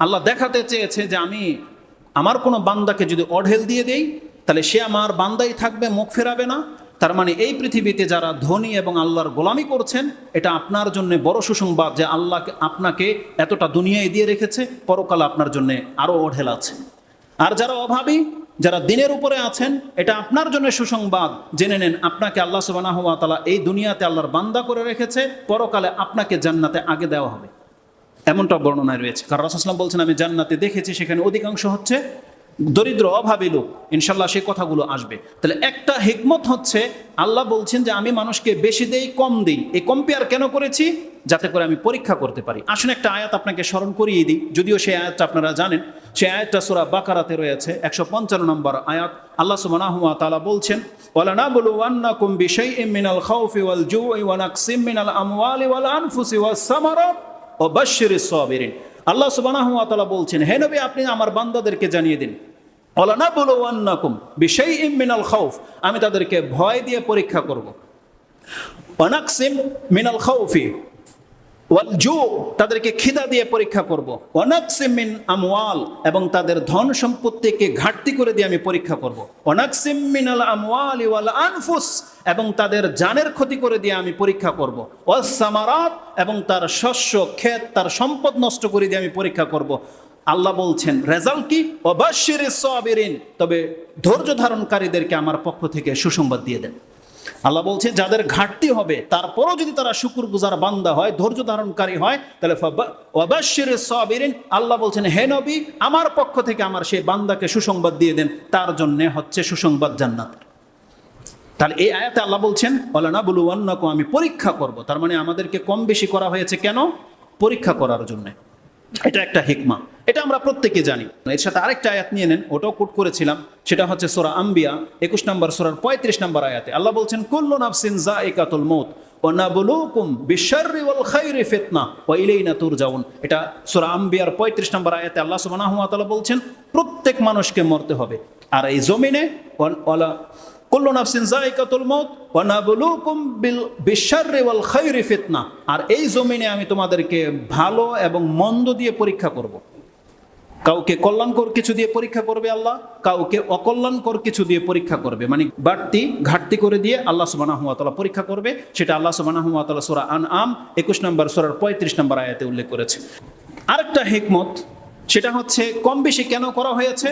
আল্লাহ দেখাতে চেয়েছে যে আমি আমার কোনো বান্দাকে যদি অঢেল দিয়ে দেই, তাহলে সে আমার বান্দাই থাকবে, মুখ ফেরাবে না। তার মানে এই পৃথিবীতে যারা ধনী এবং আল্লাহর গোলামি করছেন, এটা আপনার জন্য বড় সুসংবাদ যে আল্লাহকে আপনাকে এতটা দুনিয়ায় দিয়ে রেখেছে, পরকাল আপনার জন্য আরও অঢেল আছে। আর যারা অভাবী, যারা দিনের উপরে আছেন, এটা আপনার জন্য সুসংবাদ। জেনে নেন, আপনাকে আল্লাহ সুবাহ এই দুনিয়াতে আল্লাহর বান্দা করে রেখেছে, পরকালে আপনাকে জান্নাতে আগে দেওয়া হবে। এমনটা বর্ণনায় রয়েছে। কারণ রাসুসলাম বলছেন, আমি জান্নাতে দেখেছি, সেখানে অধিকাংশ হচ্ছে দরিদ্র, অভাবী লোক। ইনশাল্লাহ সেই কথাগুলো আসবে। তাহলে একটা হিকমত হচ্ছে, আল্লাহ বলছেন যে, আমি মানুষকে বেশি দেই, কম দিই। এই কম্পেয়ার কেন করেছি? যাতে করে আমি পরীক্ষা করতে পারি। আসুন একটা আয়াত আপনাকে স্মরণ করিয়ে দিই। যদিও সেই আয়াতটা আপনারা জানেন, সেই আয়াতটা সুরা বাকারাতে রয়েছে, একশো পঞ্চান্ন নম্বর আয়াত। আল্লাহ সুবহানাহুয়া তালা বলছেন, ওয়ালা নাবলু ওয়ান্নাকুম বিশাইইম মিনাল খাউফি ওয়াল জুই ওয়া নাকসিম মিনাল ওয়াল আনফুসি ও বাশশিরিস সাবিরিন। আল্লাহ ওয়া বলছেন, হে নবী, আপনি আমার বান্দাদেরকে জানিয়ে দিন। ওয়ালা বলো ওয়ান্নাকুম বিশাইইম মিনাল খাউফ, আমি তাদেরকে ভয় দিয়ে পরীক্ষা করব। ওয়ানাকসিম মিনাল খাউফি ওয়াল জু, তাদেরকে খিদা দিয়ে পরীক্ষা করব। অনাকসিম মিন আমওয়াল, এবং তাদের ধন সম্পত্তিকে ঘাটতি করে দিয়ে আমি পরীক্ষা করব। অনাকসিম মিনাল আমওয়াল ওয়াল আনফুস এবং তাদের জানের ক্ষতি করে দিয়ে আমি পরীক্ষা করব। ওয়াসামারাত এবং তার শস্য, ক্ষেত, তার সম্পদ নষ্ট করে দিয়ে আমি পরীক্ষা করব। আল্লাহ বলছেন, রেজাল্ট কি? অবাশির সাবিরিন। তবে ধৈর্য ধারণকারীদেরকে আমার পক্ষ থেকে সুসংবাদ দিয়ে দেন। আল্লাহ বলছে, যাদের ঘাটতি হবে, তারপরও যদি তারা শুকুর গুজার বান্দা হয়, ধৈর্য ধারণকারী হয়, তাহলে অবাশির সাবিরিন। আল্লাহ বলছেন, হে নবী, আমার পক্ষ থেকে আমার সেই বান্দাকে সুসংবাদ দিয়ে দেন। তার জন্যে হচ্ছে সুসংবাদ জান্নাত। তাহলে এই আয়াতে আল্লাহ বলছেন অলানা বলু অন্যকম আমি পরীক্ষা করব। তার মানে আমাদেরকে কম বেশি করা হয়েছে কেন? পরীক্ষা করার জন্য। এটা একটা হিকমা। এটা আমরা প্রত্যেকে জানি। এর সাথে আরেকটা আয়াত নিয়ে নেন, ওটাও কোট করেছিলাম। সেটা হচ্ছে সোরা আম্বিয়া, একুশ নম্বর সোরার পঁয়ত্রিশ নম্বর আয়াতে। আল্লাহ বলছেন, কুল্লু নাফসিন জা একাতুল মৌত ওনাবলুকুম বিশারি ওয়াল খাইরি ফিতনা ওয়া ইলাইনা তুরজাউন। এটা সূরা আম্বিয়ার 35 নম্বর আয়াতে আল্লাহ সুবহানাহু ওয়া বলছেন, প্রত্যেক মানুষকে মরতে হবে। আর এই জমিনে ওয়ালা কুল্লু নাফসিন যায়িকাতুল মউত ওয়া নাবলুকুম বিল বিশারি ওয়াল খাইরি ফিতনা। আর এই জমিনে আমি তোমাদেরকে ভালো এবং মন্দ দিয়ে পরীক্ষা করব। কাউকে কল্যাণকর কিছু দিয়ে পরীক্ষা করবে আল্লাহ, কাউকে অকল্যাণকর কিছু দিয়ে পরীক্ষা করবে। মানে বাড়তি, ঘাটতি করে দিয়ে আল্লাহ সুবানাহ তালা পরীক্ষা করবে। সেটা আল্লাহ সুবানাহ তালা সোরা আন আম একুশ নম্বর সোরার পঁয়ত্রিশ নম্বর আয়াতে উল্লেখ করেছে। আরেকটা হেকমত, সেটা হচ্ছে কম বেশি কেন করা হয়েছে?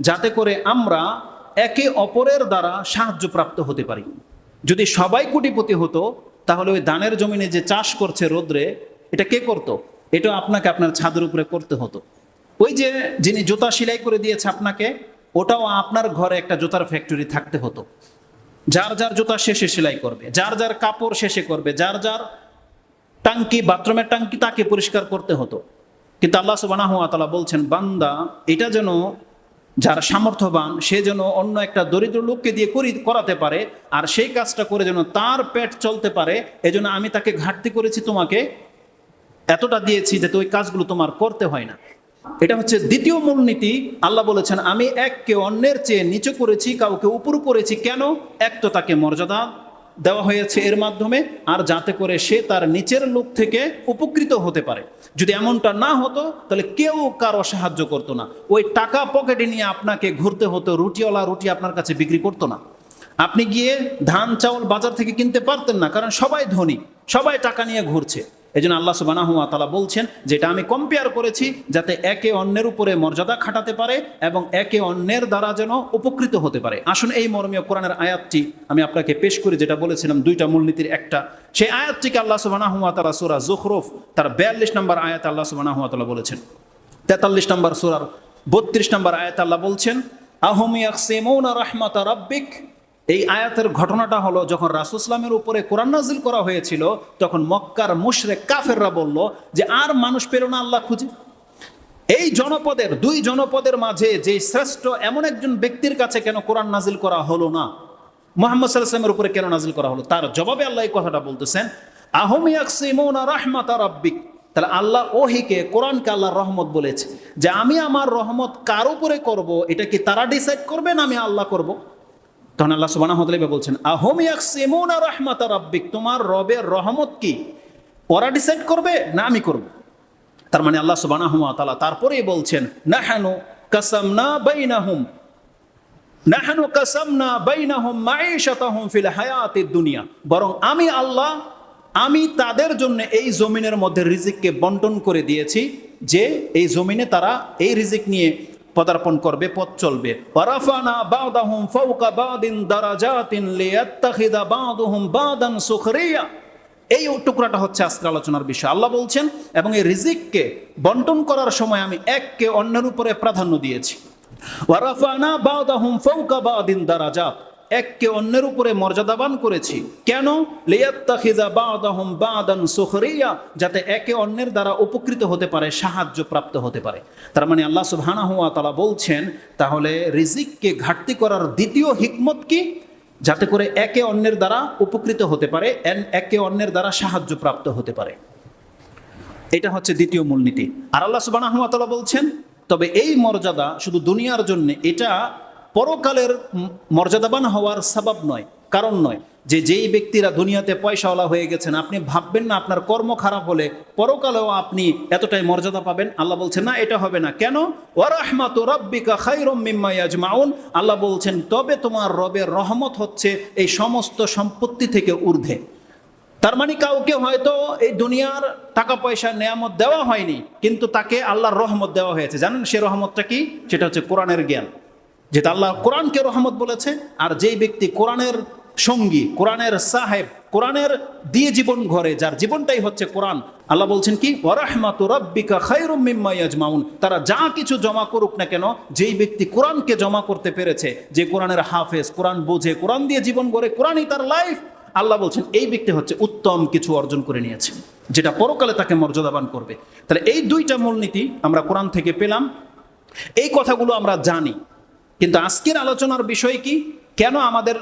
যাতে করে আমরা একে অপরের দ্বারা সাহায্যপ্রাপ্ত হতে পারি। যদি সবাই কোটিপতি হতো, তাহলে ওই দানের জমিনে যে চাষ করছে রোদ্রে, এটা কে করতো? এটা আপনাকে আপনার ছাদের উপরে করতে হতো। ওই যে যিনি জুতা সেলাই করে দিয়েছে আপনাকে, ওটাও আপনার ঘরে একটা জুতার ফ্যাক্টরি থাকতে হতো। যার যার জুতা শেষে সেলাই করবে, যার যার কাপড় শেষে করবে, যার যার টাঙ্কি, বাথরুমের টাঙ্কি তাকে পরিষ্কার করতে হতো। কিন্তু আল্লাহ সুবাহ বলছেন, বান্দা, এটা যেন যার সামর্থ্যবান, সে যেন অন্য একটা দরিদ্র লোককে দিয়ে করি, করাতে পারে, আর সেই কাজটা করে যেন তার পেট চলতে পারে, এজন্য আমি তাকে ঘাটতি করেছি তোমাকে, এতটা দিয়েছি যাতে ওই কাজগুলো তোমার করতে হয় না। এটা হচ্ছে দ্বিতীয় মূলনীতি। আল্লাহ বলেছেন, আমি এককে অন্যের চেয়ে নিচু করেছি, কাউকে উপর করেছি। কেন? এক তো তাকে মর্যাদা দেওয়া হয়েছে এর মাধ্যমে, আর যাতে করে সে তার নিচের লোক থেকে উপকৃত হতে পারে। যদি এমনটা না হতো, তাহলে কেউ কারও সাহায্য করতো না। ওই টাকা পকেটে নিয়ে আপনাকে ঘুরতে হতো, রুটিওয়ালা রুটি আপনার কাছে বিক্রি করতো না। আপনি গিয়ে ধান, চাউল বাজার থেকে কিনতে পারতেন না, কারণ সবাই ধনী, সবাই টাকা নিয়ে ঘুরছে। এই জন্য আল্লাহ সুবানাহ তালা বলছেন যেটা আমি কম্পেয়ার করেছি যাতে একে অন্যের উপরে মর্যাদা খাটাতে পারে এবং একে অন্যের দ্বারা যেন উপকৃত হতে পারে। আসুন এই মর্মীয় কোরআনের আয়াতটি আমি আপনাকে পেশ করে, যেটা বলেছিলাম দুইটা মূলনীতির একটা। সেই আয়াতটিকে আল্লাহ সুবানাহ তালা সুরা জোখরফ, তার বিয়াল্লিশ নম্বর আয়াত আল্লাহ সুবানাহ তালা বলেছেন। তেতাল্লিশ নম্বর সুরার বত্রিশ নম্বর আয়াত আল্লাহ বলছেন আহমিয়া সেমৌনা রহমাতা রব্বিক? এই আয়াতের ঘটনাটা হলো, যখন রাসুসলামের উপরে কোরআন নাজিল করা হয়েছিল, তখন মক্কার মুশরে কাফেররা বলল যে, আর মানুষ পেল না আল্লাহ খুঁজে? এই জনপদের, দুই জনপদের মাঝে যে শ্রেষ্ঠ এমন একজন ব্যক্তির কাছে কেন কোরআন নাজিল করা হলো না? মোহাম্মদ সাল্লামের উপরে কেন নাজিল করা হলো? তার জবাবে আল্লাহ এই কথাটা বলতেছেন আহমিয়াকসিমৌনা রাহমাতা রব্বিক? তাহলে আল্লাহ ওহিকে, কোরআনকে আল্লাহর রহমত বলেছে যে, আমি আমার রহমত কার উপরে করব? এটা কি তারা ডিসাইড করবে না আমি আল্লাহ করব? তখন আল্লাহ সুবাহ বলছেন, আহম ইয়াকসিমুনা রাহমাতা রাব্বিক? তোমার রবের রহমত কি? ওরা ডিসাইড করবে না আমি করব? তার মানে আল্লাহ সুবানাহু তালা তারপরেই বলছেন, নাহানু কাসামনা বাইনাহুম। নাহানু কাসামনা বাইনাহুম মাঈশাতাহুম ফিল হায়াতিদ দুনিয়া। বরং আমি আল্লাহ, আমি তাদের জন্য এই জমিনের মধ্যে রিজিককে বন্টন করে দিয়েছি যে এই জমিনে তারা এই রিজিক নিয়ে পদার্পণ করবে, পথ চলবে। ওয়ারাফানা বাদাহুম ফাওকা বাদিন দারাজাতিন লিয়াত্তাখিযা বাদুহুম বাদান সুখরিয়া। এই টুকরাটা হচ্ছে আজকের আলোচনার বিষয়। আল্লাহ বলছেন, এবং এই রিজিককে বন্টন করার সময় আমি এককে অন্যের উপরে প্রাধান্য দিয়েছি। ওয়ারাফানা বাদাহুম ফাওকা বাদিন দারাজাত। এককে অন্যের উপরে মর্যাদাবান করেছি। কেন? যাতে একে অন্যের দ্বারা উপকৃত হতে পারে সাহায্য প্রাপ্ত হতে পারে। তার মানে আল্লাহ সুবহানাহু ওয়া তাআলা বলছেন, তাহলে রিজিককে ঘাটতি করার দ্বিতীয় হিকমত কি? যাতে করে একে অন্যের দ্বারা উপকৃত হতে পারে একে অন্যের দ্বারা সাহায্য প্রাপ্ত হতে পারে। এটা হচ্ছে দ্বিতীয় মূলনীতি। আর আল্লাহ ওয়া বলছেন, তবে এই মর্যাদা শুধু দুনিয়ার জন্য, এটা পরকালের মর্যাদাবান হওয়ার সবাব নয়, কারণ নয় যে যেই ব্যক্তিরা দুনিয়াতে পয়সাওয়ালা হয়ে গেছেন, আপনি ভাববেন না আপনার কর্ম খারাপ হলে পরকালেও আপনি এতটাই মর্যাদা পাবেন। আল্লাহ বলছেন, না, এটা হবে না। কেন? ওয়ারাহমাতু রাব্বিকা খায়রুম মিম্মা ইয়াজমাউন। আল্লাহ বলছেন, তবে তোমার রবের রহমত হচ্ছে এই সমস্ত সম্পত্তি থেকে ঊর্ধ্বে। তার মানে কাউকে হয়তো এই দুনিয়ার টাকা পয়সা নেয়ামত দেওয়া হয়নি, কিন্তু তাকে আল্লাহর রহমত দেওয়া হয়েছে। জানেন সে রহমতটা কি? সেটা হচ্ছে কোরআনের জ্ঞান। যেটা আল্লাহ কোরআনকে রহমত বলেছে, আর যেই ব্যক্তি কোরআনের সঙ্গী, কোরআনের সাহেব, কোরআনের দিয়ে জীবন ঘরে, যার জীবনটাই হচ্ছে কোরআন, আল্লাহ বলছেন কি, ওয়ারাহমাতু রাব্বিকা ইয়াজমাউন, তারা যা কিছু জমা করুক না কেন, যেই ব্যক্তি কোরআনকে জমা করতে পেরেছে, যে কোরআনের হাফেজ, কোরআন বোঝে, কোরআন দিয়ে জীবন গড়ে, কোরআনই তার লাইফ, আল্লাহ বলছেন এই ব্যক্তি হচ্ছে উত্তম কিছু অর্জন করে নিয়েছে, যেটা পরকালে তাকে মর্যাদাবান করবে। তাহলে এই দুইটা মূলনীতি আমরা কোরআন থেকে পেলাম। এই কথাগুলো আমরা জানি। কিন্তু আজকের আলোচনার বিষয় কি? কেন আমাদের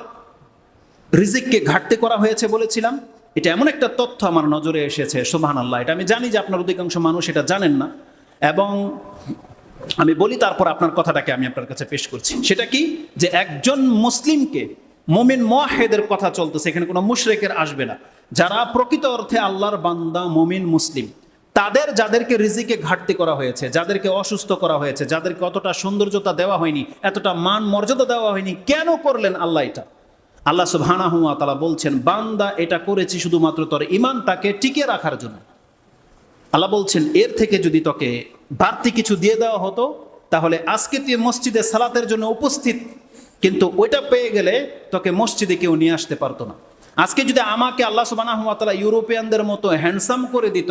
রিজিককে ঘাটতি করা হয়েছে বলেছিলাম? এটা এমন একটা তথ্য আমার নজরে এসেছে সোহান আল্লাহ এটা আমি জানি যে আপনার অধিকাংশ মানুষ এটা জানেন না। এবং আমি বলি তারপর আপনার কথাটাকে আমি আপনার কাছে পেশ করছি। সেটা কি? যে একজন মুসলিমকে মোমিন মোয়াহেদের কথা চলতেছে, এখানে কোনো মুশরেকের আসবে না। যারা প্রকৃত অর্থে আল্লাহর বান্দা মোমিন মুসলিম। তাদের, যাদেরকে রিজিকে ঘাটতি করা হয়েছে, যাদেরকে অসুস্থ করা হয়েছে, যাদেরকে অতটা সৌন্দর্যতা দেওয়া হয়নি, এতটা মান মর্যাদা দেওয়া হয়নি, কেন করলেন আল্লাহ এটা? আল্লাহ সুবহানাহু ওয়া তাআলা বলছেন, বান্দা এটা করেছি শুধুমাত্র তোর ইমানটাকে টিকে রাখার জন্য। আল্লাহ বলছেন, এর থেকে যদি তোকে বাড়তি কিছু দিয়ে দেওয়া হতো, তাহলে আজকে তুই মসজিদে সালাতের জন্য উপস্থিত, কিন্তু ওইটা পেয়ে গেলে তোকে মসজিদে কেউ নিয়ে আসতে পারতো না। আজকে যদি আমাকে আল্লাহ সুবহানাহু ওয়া তাআলা ইউরোপিয়ানদের মতো হ্যান্ডসাম করে দিত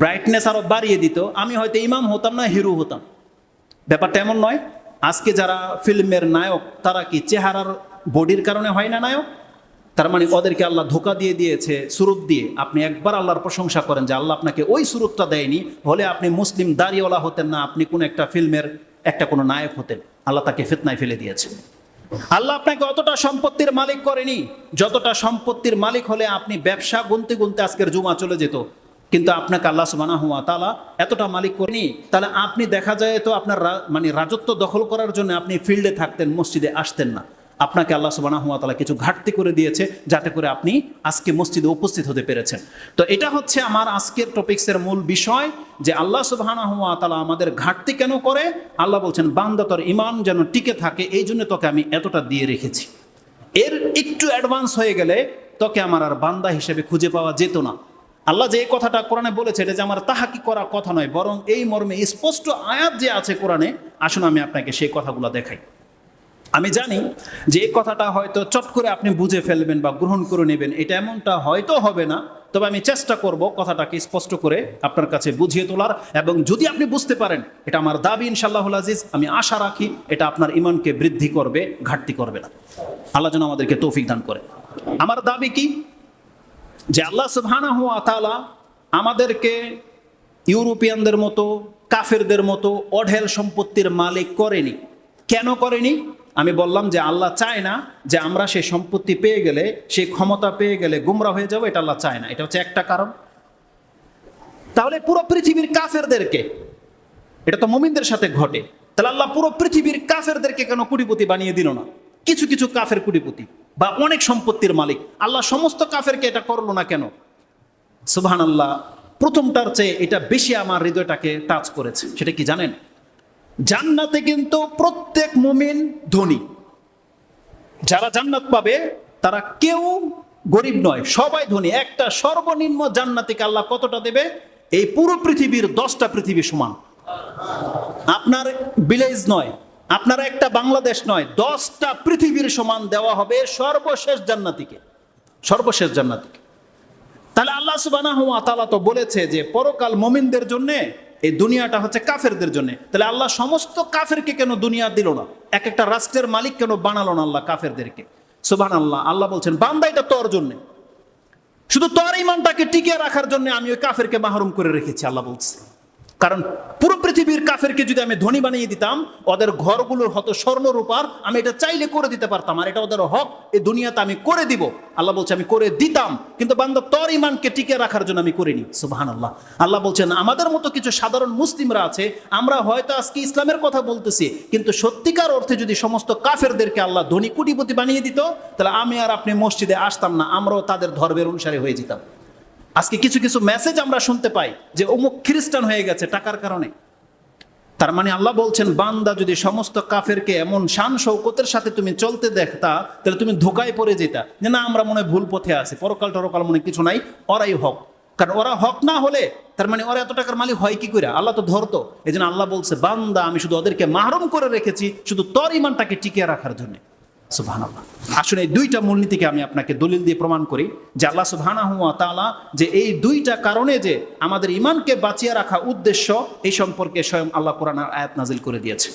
ব্রাইটনেস আরও বাড়িয়ে দিত। আমি হয়তো ইমাম হতাম না, হিরো হতাম। ব্যাপারটা এমন নয়, আজকে যারা ফিল্মের নায়ক, তারা কি চেহারার বডির কারণে হয় না নায়ক? তার মানে ওদেরকে আল্লাহ ধোকা দিয়ে দিয়েছে, সুরত দিয়ে। আপনি একবার আল্লাহর প্রশংসা করেন যে আল্লাহ আপনাকে ওই সুরতটা দেয়নি, হলে আপনি মুসলিম দাড়িওয়ালা হতেন না, আপনি কোনো একটা ফিল্মের, একটা কোনো নায়ক হতেন। আল্লাহ তাকে ফিতনায় ফেলে দিয়েছে। আল্লাহ আপনাকে অতটা সম্পত্তির মালিক করেনি। যতটা সম্পত্তির মালিক হলে আপনি ব্যবসা গুনতে গুনতে আজকের জুমা চলে যেত। কিন্তু আপনাকে আল্লাহ সুবানা হুয়া তালা এতটা মালিক করেনি। তাহলে আপনি দেখা যায় তো আপনার মানে রাজত্ব দখল করার জন্য আপনি ফিল্ডে থাকতেন, মসজিদে আসতেন না। আপনাকে আল্লাহ সুবানা হুয়া তালা কিছু ঘাটতি করে দিয়েছে যাতে করে আপনি আজকে মসজিদে উপস্থিত হতে পেরেছেন। তো এটা হচ্ছে আমার আজকের টপিক্সের মূল বিষয় যে আল্লাহ সুবাহানা হুয়া তালা আমাদের ঘাটতি কেন করে? আল্লাহ বলছেন, বান্দা তোর ইমান যেন টিকে থাকে, এই জন্য তোকে আমি এতটা দিয়ে রেখেছি। এর একটু অ্যাডভান্স হয়ে গেলে তোকে আমার আর বান্দা হিসেবে খুঁজে পাওয়া যেত না। আল্লাহ যে এই কথাটা কোরআনে বলেছে, এটা যে আমার তাহাকি করা কথা নয়, বরং এই মর্মে স্পষ্ট আয়াত যে আছে কোরআনে, আসুন আমি আপনাকে সেই কথাগুলো দেখাই। আমি জানি যে এই কথাটা হয়তো চট করে আপনি বুঝে ফেলবেন বা গ্রহণ করে নেবেন, এটা এমনটা হয়তো হবে না, তবে আমি চেষ্টা করব কথাটাকে স্পষ্ট করে আপনার কাছে বুঝিয়ে তোলার, এবং যদি আপনি বুঝতে পারেন, এটা আমার দাবি ইনশাল্লাহুল আজিজ, আমি আশা রাখি এটা আপনার ইমানকে বৃদ্ধি করবে, ঘাটতি করবে না। আল্লাহ যেন আমাদেরকে তৌফিক দান করে। আমার দাবি কি? যে আল্লাহ সুবহানাহু ওয়া তাআলা আমাদেরকে ইউরোপিয়ানদের মতো, কাফেরদের মতো অঢেল সম্পত্তির মালিক করেনি। কেন করেনি? আমি বললাম যে আল্লাহ চায় না যে আমরা সেই সম্পত্তি পেয়ে গেলে, সেই ক্ষমতা পেয়ে গেলে গুমরা হয়ে যাব, এটা আল্লাহ চায় না। এটা হচ্ছে একটা কারণ। তাহলে পুরো পৃথিবীর কাফেরদেরকে, এটা তো মুমিনদের সাথে ঘটে, তাহলে আল্লাহ পুরো পৃথিবীর কাফেরদেরকে কেন কুটিপতি বানিয়ে দিল না? কিছু কিছু কাফের কুটিপতি বা অনেক সম্পত্তির মালিক। আল্লাহ সমস্ত কাফেরকে এটা করল না কেন? সুবহান আল্লাহ প্রথমটার চেয়ে এটা বেশি আমার হৃদয়টাকে টাচ করেছে। সেটা কি জানেন? জান্নাতে কিন্তু প্রত্যেক মুমিন ধনী। যারা জান্নাত পাবে, তারা কেউ গরিব নয়, সবাই ধনী। একটা সর্বনিম্ন জান্নাতিকে আল্লাহ কতটা দেবে? এই পুরো পৃথিবীর দশটা পৃথিবী সমান। আপনার ভিলেজ নয় আপনার একটা বাংলাদেশ নয়, দশটা পৃথিবীর সমান দেওয়া হবে সর্বশেষ জান্নাতিকে সর্বশেষ জান্নাতিকে। তাহলে আল্লাহ সুবানা হুয়া তালা তো বলেছে যে পরকাল মমিনদের জন্য এই দুনিয়াটা হচ্ছে কাফেরদের জন্য। তাহলে আল্লাহ সমস্ত কাফেরকে কেন দুনিয়া দিল না? এক একটা রাষ্ট্রের মালিক কেন বানালো না আল্লাহ কাফেরদেরকে? সুবান আল্লাহ আল্লাহ বলছেন, বান্দা এটা তোর জন্যে। শুধু তোর ইমানটাকে টিকিয়ে রাখার জন্য আমি ওই কাফেরকে মাহরুম করে রেখেছি, আল্লাহ বলছে। কারণ পুরো পৃথিবীর কাফেরকে যদি আমি ধনী বানিয়ে দিতাম, ওদের ঘরগুলোর হতো স্বর্ণরূপার আমি এটা চাইলে করে দিতে পারতাম, আর এটা ওদের হক এই দুনিয়াতে আমি করে দিব। আল্লাহ বলছে, আমি করে দিতাম, কিন্তু বান্দা তোর ইমানকে টিকে রাখার জন্য আমি করিনি। সুবাহান আল্লাহ আল্লাহ বলছেন, আমাদের মতো কিছু সাধারণ মুসলিমরা আছে, আমরা হয়তো আজকে ইসলামের কথা বলতেছি, কিন্তু সত্যিকার অর্থে যদি সমস্ত কাফেরদেরকে আল্লাহ ধনী কুটিপতি বানিয়ে দিত, তাহলে আমি আর আপনি মসজিদে আসতাম না, আমরাও তাদের ধর্মের অনুসারে হয়ে যেতাম। আজকে কিছু কিছু মেসেজ আমরা শুনতে পাই যে অমুক খ্রিস্টান হয়ে গেছে টাকার কারণে। তার মানে আল্লাহ বলছেন, বান্দা যদি সমস্ত কাফেরকে এমন শান শৌকতের সাথে তুমি চলতে দেখতা, তাহলে তুমি ধোকায় পড়ে যেতা। যে না, আমরা মনে ভুল পথে আছি, পরকাল টরকাল মনে কিছু নাই, ওরাই হক। কারণ ওরা হক না হলে, তার মানে ওরা এত টাকার মালিক হয় কি করে আল্লাহ তো ধরতো। এই আল্লাহ বলছে, বান্দা, আমি শুধু ওদেরকে মাহরুম করে রেখেছি, শুধু তোর ইমানটাকে টিকিয়ে রাখার জন্য। সুবহানাল্লাহ। আসলে এই দুইটা মূলনীতিকে আমি আপনাকে দলিল দিয়ে প্রমাণ করি যে আল্লাহ সুবহানাহু ওয়া তাআলা যে এই দুইটা কারণে যে আমাদের ইমানকে বাঁচিয়ে রাখা উদ্দেশ্য, এই সম্পর্কে স্বয়ং আল্লাহ কোরআনের আয়াত নাজিল করে দিয়েছে।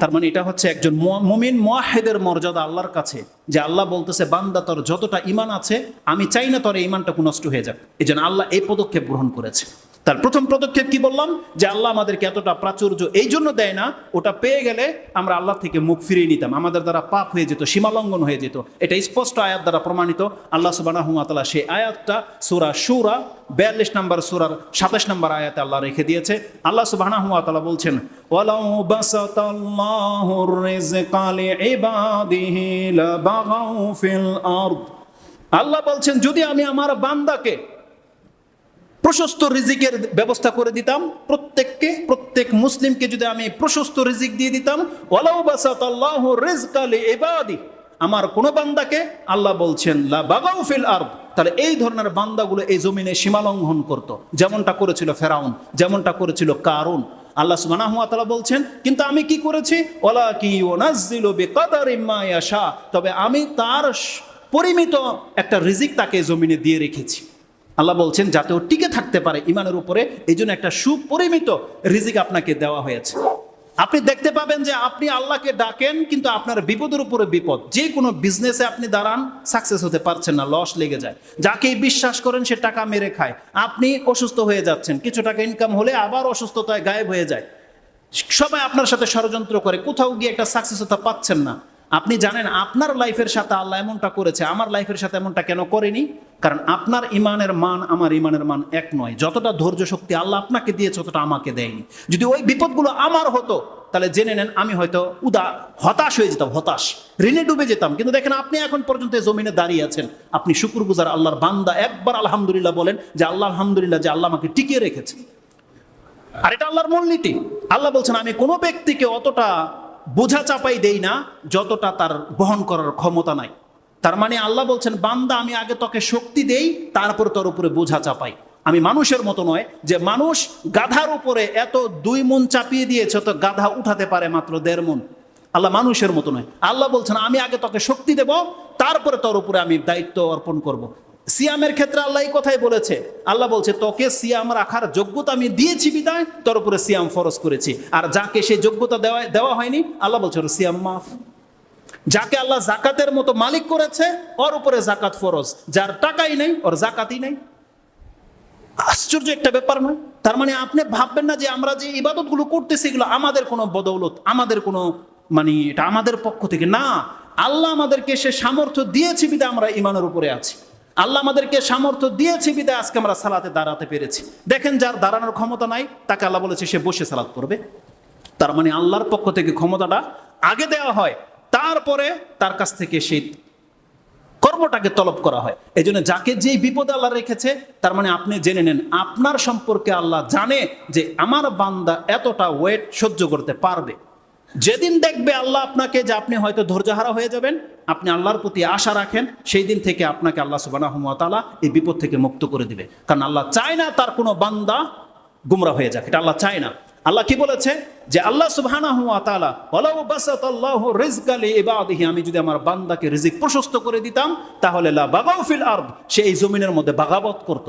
তার মানে এটা হচ্ছে একজন মুমিন মোয়াহেদের মর্যাদা আল্লাহর কাছে, যে আল্লাহ বলতেছে, বান্দা তোর যতটা ইমান আছে, আমি চাই না তোর এই ইমানটা নষ্ট হয়ে যাক। এই আল্লাহ এই পদক্ষেপ গ্রহণ করেছে। তার প্রথম পদক্ষেপ কি বললাম? যে আল্লাহ আমাদেরকে এতটা প্রাচুর্য এই জন্য দেয় না, ওটা পেয়ে গেলে আমরা আল্লাহ থেকে মুখ ফিরিয়ে নিতাম। আমাদের দ্বারা পাপ হয়ে যেত, সীমালঙ্ঘন হয়ে যেত। এটা স্পষ্ট আয়াত দ্বারা প্রমাণিত। আল্লাহ সুবাহ তালা সেই আয়াতটা সুরা সুরা বিয়াল্লিশ নম্বর সুরার সাতাশ নম্বর আয়াতে আল্লাহ রেখে দিয়েছে। আল্লাহ সুবাহ তালা বলছেন আল্লাহ বলছেন, যদি আমি আমার বান্দাকে প্রশস্ত রিজিকের ব্যবস্থা করে দিতাম প্রত্যেককে, প্রত্যেক মুসলিমকে যদি আমি প্রশস্ত রিজিক দিয়ে দিতাম আমার কোন বান্দাকে আল্লাহ বলছেন, লা ফিল তাহলে এই ধরনের বান্দাগুলো এই জমিনে সীমালঙ্ঘন করত। যেমনটা করেছিল ফেরাউন, যেমনটা করেছিল কারুন। আল্লাহ তাআলা বলছেন, কিন্তু আমি কি করেছি? ওলা কি ইউনাজ্জিলু বিকাদারি তবে আমি তার পরিমিত একটা রিজিক তাকে জমিনে দিয়ে রেখেছি। আল্লাহ বলছেন, যাতে ও টিকে থাকতে পারে ইমানের উপরে। এই জন্য একটা সুপরিমিত রিজিক আপনাকে দেওয়া হয়েছে। আপনি দেখতে পাবেন যে আপনি আল্লাহকে ডাকেন, কিন্তু আপনার বিপদের উপরে বিপদ। যে কোনো বিজনেসে আপনি দাঁড়ান সাকসেস হতে পারছেন না লস লেগে যায়। যাকেই বিশ্বাস করেন, সে টাকা মেরে খায়। আপনি অসুস্থ হয়ে যাচ্ছেন, কিছু টাকা ইনকাম হলে আবার অসুস্থতায় গায়েব হয়ে যায়। সবাই আপনার সাথে ষড়যন্ত্র করে, কোথাও গিয়ে একটা সাকসেস হতে পাচ্ছেন না। আপনি জানেন আপনার লাইফের সাথে আল্লাহ এমনটা করেছে, আমার লাইফের সাথে এমনটা কেন করেনি? কারণ আপনার ইমানের মান আমার ইমানের মান এক নয়। যতটা ধৈর্য শক্তি আল্লাহ আপনাকে দিয়েছে, ততটা আমাকে দেয়নি। যদি ওই বিপদগুলো আমার হতো, তাহলে জেনে নেন, আমি হয়তো উদা, হতাশ হয়ে যেতাম, হতাশ। ঋণে ডুবে যেতাম। কিন্তু দেখেন, আপনি এখন পর্যন্ত জমিনে দাঁড়িয়ে আছেন। আপনি শুকুর গুজার আল্লাহর বান্দা। একবার আলহামদুলিল্লাহ বলেন যে, আল্লাহ, আলহামদুলিল্লাহ যে আল্লাহ আমাকে টিকিয়ে রেখেছে। আর এটা আল্লাহর মূলনীতি। আল্লাহ বলছেন, আমি কোনো ব্যক্তিকে অতটা বোঝা চাপাই দেই না যতটা তার বহন করার ক্ষমতা নাই। তার মানে আল্লাহ বলছেন, বান্দা, আমি আগে তোকে শক্তি দেই, তারপর তোর উপরে বোঝা চাপাই। আমি মানুষের মতো নয় যে মানুষ গাধার উপরে এত দুই মন চাপিয়ে দিয়েছে তো গাধা উঠাতে পারে মাত্র দেড় মন। আল্লাহ মানুষের মতো নয়। আল্লাহ বলছেন, আমি আগে তোকে শক্তি দেব, তারপরে তোর উপরে আমি দায়িত্ব অর্পণ করব। সিয়ামের ক্ষেত্রে আল্লাহ এই কথাই বলেছে। আল্লাহ বলছে, তোকে সিয়াম রাখার যোগ্যতা আমি দিয়েছি বিদায়, তোর উপরে সিয়াম ফরজ করেছি। আর যাকে সেই যোগ্যতা দেওয়া দেওয়া হয়নি, আল্লাহ বলছে, ওর সিয়াম মাফ। যাকে আল্লাহ জাকাতের মতো মালিক করেছে, ওর উপরে জাকাত ফরজ। যার টাকাই নেই, ওর জাকাতই নেই। আশ্চর্য একটা ব্যাপার নয়? তার মানে আপনি ভাববেন না যে আমরা যে ইবাদতগুলো করতেছি, এগুলো আমাদের কোনো বদৌলত, আমাদের কোনো মানে এটা আমাদের পক্ষ থেকে। না, আল্লাহ আমাদেরকে সে সামর্থ্য দিয়েছে বিদে আমরা ইমানের উপরে আছি। আল্লাহ আমাদেরকে সামর্থ্য দিয়েছে বিদে আজকে আমরা সালাতে দাঁড়াতে পেরেছি। দেখেন যার দাঁড়ানোর ক্ষমতা নাই, তাকে আল্লাহ বলেছে সে বসে সালাত করবে। তার মানে আল্লাহর পক্ষ থেকে ক্ষমতাটা আগে দেওয়া হয়, তারপরে তার কাছ থেকে সেই কর্মটাকে তলব করা হয়। এই জন্য যাকে যেই বিপদে আল্লাহ রেখেছে, তার মানে আপনি জেনে নেন, আপনার সম্পর্কে আল্লাহ জানে যে আমার বান্দা এতটা ওয়েট সহ্য করতে পারবে। যেদিন দেখবে আল্লাহ আপনাকে যে আপনি হয়তো ধৈর্যহারা হয়ে যাবেন, আপনি আল্লাহর প্রতি আশা রাখেন, সেই দিন থেকে আপনাকে আল্লাহ সুবাহ এই বিপদ থেকে মুক্ত করে দিবে। কারণ আল্লাহ চায় না তার কোনো বান্দা গুমরা হয়ে যাক, এটা আল্লাহ চায় না। আল্লাহ কি বলেছে? যে আল্লাহ লিইবাদিহি আমি যদি আমার বান্দাকে রিজিক প্রশস্ত করে দিতাম, তাহলে লা সে এই জমিনের মধ্যে বাগাবত করত।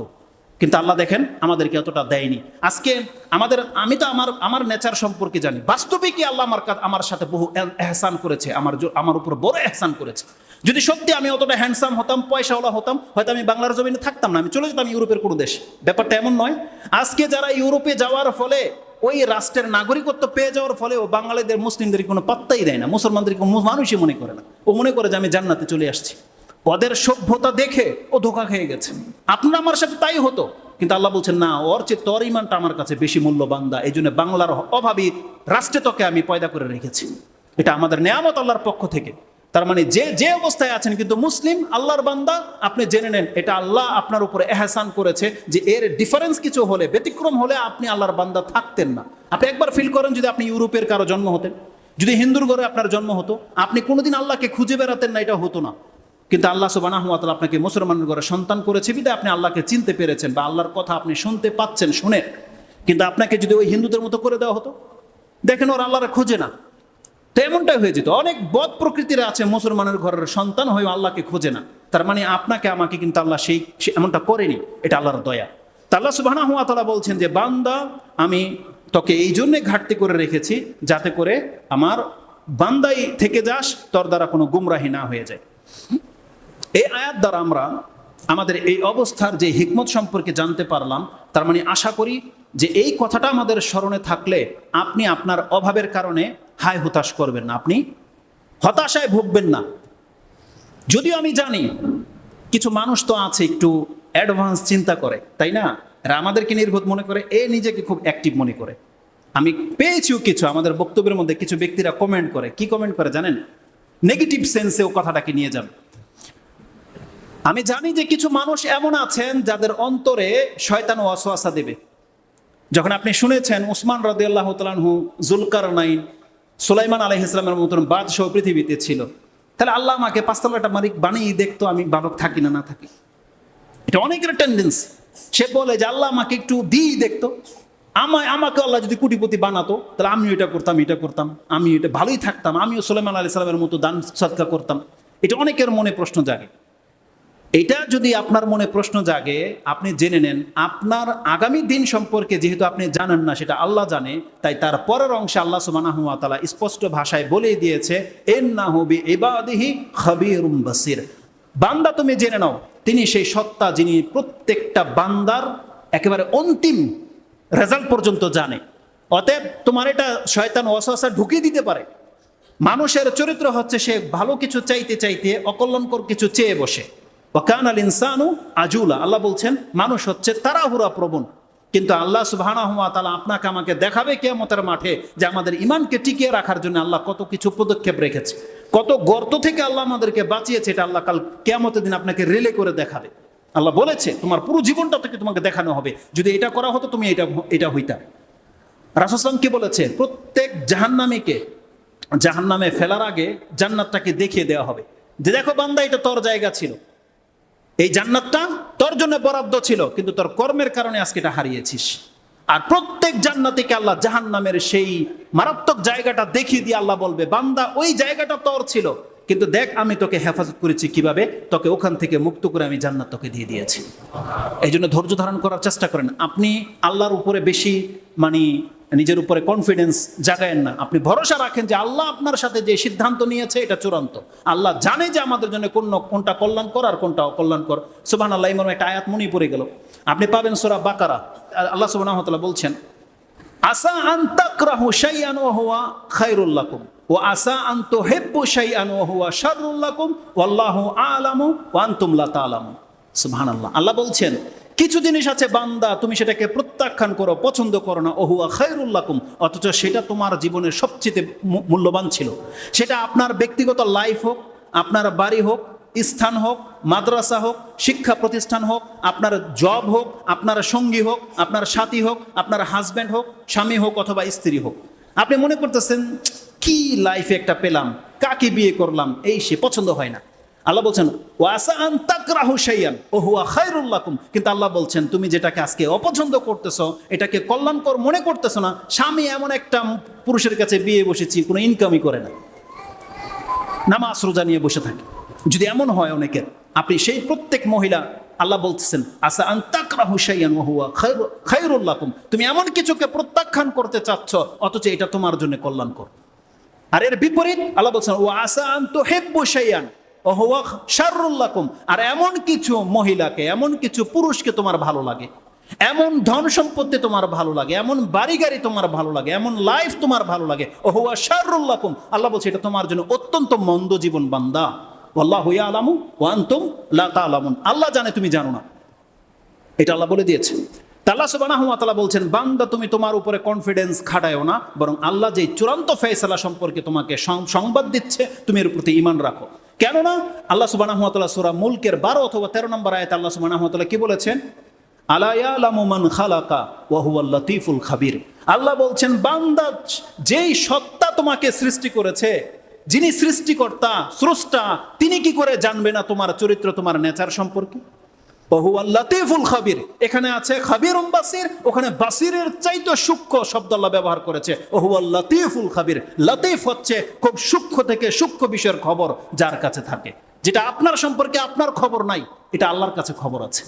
কিন্তু আল্লাহ দেখেন আমাদেরকে অতটা দেয়নি। আজকে আমাদের, আমি তো আমার আমার নেচার সম্পর্কে জানি। বাস্তবিকই আল্লাহ আমার কা- আমার সাথে বহু এহসান করেছে, আমার আমার উপর বড় এহসান করেছে। যদি সত্যি আমি অতটা হ্যান্ডসাম হতাম, পয়সাওয়ালা হতাম, হয়তো আমি বাংলার জমিনে থাকতাম না। আমি চলে যেতাম ইউরোপের কোনো দেশ। ব্যাপারটা এমন নয়। আজকে যারা ইউরোপে যাওয়ার ফলে ওই রাষ্ট্রের নাগরিকত্ব পেয়ে যাওয়ার ফলে ও বাঙালিদের, মুসলিমদের কোনো পাত্তাই দেয় না। মুসলমানদের কোনো মানুষই মনে করে না। ও মনে করে যে আমি জান্নাতে চলে আসছি। ওদের সভ্যতা দেখে ও ধোকা খেয়ে গেছে। আপনার আমার সাথে তাই হতো। কিন্তু আল্লাহ বলছেন, না, ওর চেয়ে তোর ইমানটা আমার কাছে বেশি মূল্যবান দা। এই জন্য বাংলার অভাবী রাষ্ট্রে তোকে আমি পয়দা করে রেখেছি। এটা আমাদের নেয়ামত আল্লাহর পক্ষ থেকে। তার মানে যে যে অবস্থায় আছেন কিন্তু মুসলিম, আল্লাহর বান্দা, আপনি জেনে নেন, এটা আল্লাহ আপনার উপরে এহসান করেছে যে এর ডিফারেন্স কিছু হলে, ব্যতিক্রম হলে আপনি আল্লাহর বান্দা থাকতেন না। আপনি একবার ফিল করেন যদি আপনি ইউরোপের কারও জন্ম হতেন। যদি হিন্দুর ঘরে আপনার জন্ম হতো, আপনি কোনোদিন আল্লাহকে খুঁজে বেড়াতেন না, এটা হতো না। কিন্তু আল্লাহ সুবাহ আপনাকে মুসলমানের ঘরে সন্তান করেছে বিদায় আপনি আল্লাহকে চিনতে পেরেছেন বা আল্লাহর কথা আপনি শুনতে পাচ্ছেন শুনে কিন্তু আপনাকে যদি ওই হিন্দুদের মতো করে দেওয়া হতো? দেখেন ওরা আল্লাহরা খোঁজে না। তো এমনটাই হয়ে যেত। অনেক বদ প্রকৃতির আছে মুসলমানের ঘরের সন্তান হয়ে আল্লাহকে খোঁজে না। তার মানে আপনাকে, আমাকে কিন্তু আল্লাহ সেই এমনটা করেনি। এটা আল্লাহর দয়া। তা আল্লাহ সুবাহ বলছেন যে, বান্দা, আমি তোকে এই জন্যে ঘাটতি করে রেখেছি যাতে করে আমার বান্দাই থেকে যাস, তোর দ্বারা কোনো গুমরাহি না হয়ে যায়। এই আয়াত দ্বারা আমরা আমাদের এই অবস্থার যে হিকমত সম্পর্কে জানতে পারলাম, তার মানে আশা করি যে এই কথাটা আমাদের স্মরণে থাকলে আপনি আপনার অভাবের কারণে হায় হতাশ করবেন না। আপনি হতাশায় ভুগবেন না। যদিও আমি জানি কিছু মানুষ তো আছে একটু অ্যাডভান্স চিন্তা করে, তাই না? আমাদেরকে নির্বোধ মনে করে, এ নিজেকে খুব অ্যাক্টিভ মনে করে। আমি পেয়েছিও কিছু, আমাদের বক্তব্যের মধ্যে কিছু ব্যক্তিরা কমেন্ট করে। কি কমেন্ট করে জানেন? নেগেটিভ সেন্সেও কথাটাকে নিয়ে যাবে আমি জানি যে কিছু মানুষ এমন আছেন যাদের অন্তরে শয়তান ও ওয়াসওয়াসা দেবে। যখন আপনি শুনেছেন উসমান রদি আল্লাহ তালাহু জুলকার নাইন সুলাইমান আলহ ইসলামের মতন বাদশাহ পৃথিবীতে ছিল, তাহলে আল্লাহ আমাকে পাঁচতলাটা মালিক বানিয়ে দেখতো আমি বালক থাকি না না থাকি। এটা অনেকের টেন্ডেন্সি সে বলে যে আল্লাহ আমাকে একটু দিই দেখতো। আমায় আমাকে আল্লাহ যদি কুটিপতি বানাতো, তাহলে আমিও এটা করতাম এটা করতাম আমি এটা ভালোই থাকতাম, আমিও সুলাইমান আলি সালামের মতো দান সৎকা করতাম। এটা অনেকের মনে প্রশ্ন জাগে। এটা যদি আপনার মনে প্রশ্ন জাগে, আপনি জেনে নেন, আপনার আগামী দিন সম্পর্কে যেহেতু আপনি জানেন না, সেটা আল্লাহ জানে, তাই তার পরের অংশে আল্লাহ সুবাহ তালা স্পষ্ট ভাষায় বলে দিয়েছে এন না হবি এবাদিহি খবিরুম বাসির। বান্দা তুমি জেনে নাও, তিনি সেই সত্তা যিনি প্রত্যেকটা বান্দার একেবারে অন্তিম রেজাল্ট পর্যন্ত জানে। অতএব তোমার এটা শয়তান ওয়াসওয়াসা ঢুকিয়ে দিতে পারে। মানুষের চরিত্র হচ্ছে সে ভালো কিছু চাইতে চাইতে অকল্যাণকর কিছু চেয়ে বসে। ওকান আল ইনসানু আজুলা। আল্লাহ বলছেন, মানুষ হচ্ছে তাড়াহুড়া প্রবণ। কিন্তু আল্লাহ সুবাহানা হুয়া তালা আপনাকে আমাকে দেখাবে কেয়ামতের মাঠে যে আমাদের ইমানকে টিকিয়ে রাখার জন্য আল্লাহ কত কিছু পদক্ষেপ রেখেছে। কত গর্ত থেকে আল্লাহ আমাদেরকে বাঁচিয়েছে এটা আল্লাহ কাল কেয়ামতের দিন আপনাকে রেলে করে দেখাবে। আল্লাহ বলেছে, তোমার পুরো জীবনটা থেকে তোমাকে দেখানো হবে। যদি এটা করা হতো, তুমি এটা এটা হইতা। রাসুসলাম কি বলেছে? প্রত্যেক জাহান্নামীকে, জাহান্নামে ফেলার আগে জান্নাতটাকে দেখিয়ে দেওয়া হবে। যে দেখো বান্দা, এটা তোর জায়গা ছিল। এই জান্নাতটা তোর জন্য বরাদ্দ ছিল, কিন্তু তোর কর্মের কারণে আজকে এটা হারিয়েছিস। আর প্রত্যেক জান্নাতিকে আল্লাহ জাহান্নামের সেই মারাত্মক জায়গাটা দেখিয়ে দিয়ে আল্লাহ বলবে, বান্দা, ওই জায়গাটা তোর ছিল। কিন্তু দেখ, আমি তোকে হেফাজত করেছি কীভাবে? তোকে ওখান থেকে মুক্ত করে আমি জান্নাত তোকে দিয়ে দিয়েছি। এই জন্য ধৈর্য ধারণ করার চেষ্টা করেন। আপনি আল্লাহর উপরে বেশি মানে নিজের উপরে কনফিডেন্স জাগায়েন না। আপনি ভরসা রাখেন যে আল্লাহ আপনার সাথে যে সিদ্ধান্ত নিয়েছে, এটা চূড়ান্ত। আল্লাহ জানে যে আমাদের জন্য কোন কোনটা কল্যাণকর আর কোনটা অকল্যাণকর। সুবাহ আল্লাহ ইমন একটা আয়াত মনে পড়ে গেল। আপনি পাবেন সোরা বাকারা। আল্লাহ সুবাহ বলছেন, আসা আন্তাকরাহু শাইআন ওয়া হুয়া খায়রুল ওয়া আসা আন তুহিব্বু শাইআন ওয়া হুয়া শাররুল লাকুম ওয়াল্লাহু আ'লামু ওয়া আনতুম লা তা'লামুন আল্লাহ বলছেন, কিছু জিনিস আছে বান্দা, তুমি সেটাকে প্রত্যাখ্যান করো, পছন্দ করো না, ওহুয়া খায়রুল অথচ সেটা তোমার জীবনের সবচেয়ে মূল্যবান ছিল। সেটা আপনার ব্যক্তিগত লাইফ হোক, আপনার বাড়ি হোক, স্থান হোক, মাদ্রাসা হোক, শিক্ষা প্রতিষ্ঠান হোক, আপনার জব হোক, আপনার সঙ্গী হোক, আপনার সাথী হোক, আপনার হাজব্যান্ড হোক, স্বামী হোক অথবা স্ত্রী হোক। আপনি মনে করতেছেন কি লাইফে একটা পেলাম? কাকে বিয়ে করলাম? এই সে পছন্দ হয় না। আল্লাহ বলছেন ওয়াসা আন তাকরাহু শাইয়ান ও হুয়া খায়রুল লাকুম। কিন্তু আল্লাহ বলছেন, তুমি যেটাকে আজকে অপছন্দ করতেছো, এটাকে কল্যাণকর মনে করতেছো না। স্বামী এমন একটা পুরুষের কাছে বিয়ে বসেছি, কোনো ইনকামই করে না। নামাজ রোজা নিয়ে বসে থাকে। যদি এমন হয় অনেকের, আপনি সেই প্রত্যেক মহিলা, আল্লাহ বলতেছেন আসা আন্তাকরা হুসাইয়ান হুয়া খায়রুল্লাকুম তুমি এমন কিছুকে প্রত্যাখ্যান করতে চাচ্ছ, অথচ এটা তোমার জন্য কল্যাণকর। আর এর বিপরীত আল্লাহ বলছেন ও আসা আন্ত হেব্বু সাইয়ান শারুল্লাকুম আর এমন কিছু মহিলাকে, এমন কিছু পুরুষকে তোমার ভালো লাগে, এমন ধন সম্পত্তি তোমার ভালো লাগে, এমন বাড়ি গাড়ি তোমার ভালো লাগে, এমন লাইফ তোমার ভালো লাগে ও হুয়া শারুল্লাকুম আল্লাহ বলছে, এটা তোমার জন্য অত্যন্ত মন্দ জীবন, বান্দা। আল্লাহ হুয়া আলামু ওয়ান্তুম লা তালামুন। আল্লাহ জানে, তুমি জানো না। এটা আল্লাহ বলে দিয়েছে। তা আল্লাহ সুবহানাহু ওয়া তাআলা বলছেন, বান্দা, তুমি তোমার উপরে কনফিডেন্স খাটায়ও না, বরং আল্লাহ যে চূড়ান্ত ফয়সালা সম্পর্কে তোমাকে সংবাদ দিচ্ছে, তুমি এর প্রতি ঈমান রাখো। কেননা আল্লাহ তাআলা সূরা মুলকের 12 অথবা 13 নম্বর আয়াতে আল্লাহ ওয়া কি বলেছেন? আলা ইয়ালামু মান খালাকা ওয়া হুয়াল খাবির। আল্লাহ বলছেন, বান্দা, যেই সত্তা তোমাকে সৃষ্টি করেছে, যিনি সৃষ্টিকর্তা, স্রষ্টা, তিনি কি করে জানবে না তোমার চরিত্র, তোমার নেচার সম্পর্কে? লাতিফুল খাবির। এখানে আছে খাবির বাসির, ওখানে বাসিরের চাইতে সূক্ষ্ম শব্দ আল্লাহ ব্যবহার করেছে। ওহুয়াল লাতিফুল খাবির। লাতিফ হচ্ছে খুব সূক্ষ্ম থেকে সূক্ষ্ম বিষয়ের খবর যার কাছে থাকে। যেটা আপনার সম্পর্কে আপনার খবর নাই, এটা আল্লাহর কাছে খবর আছে।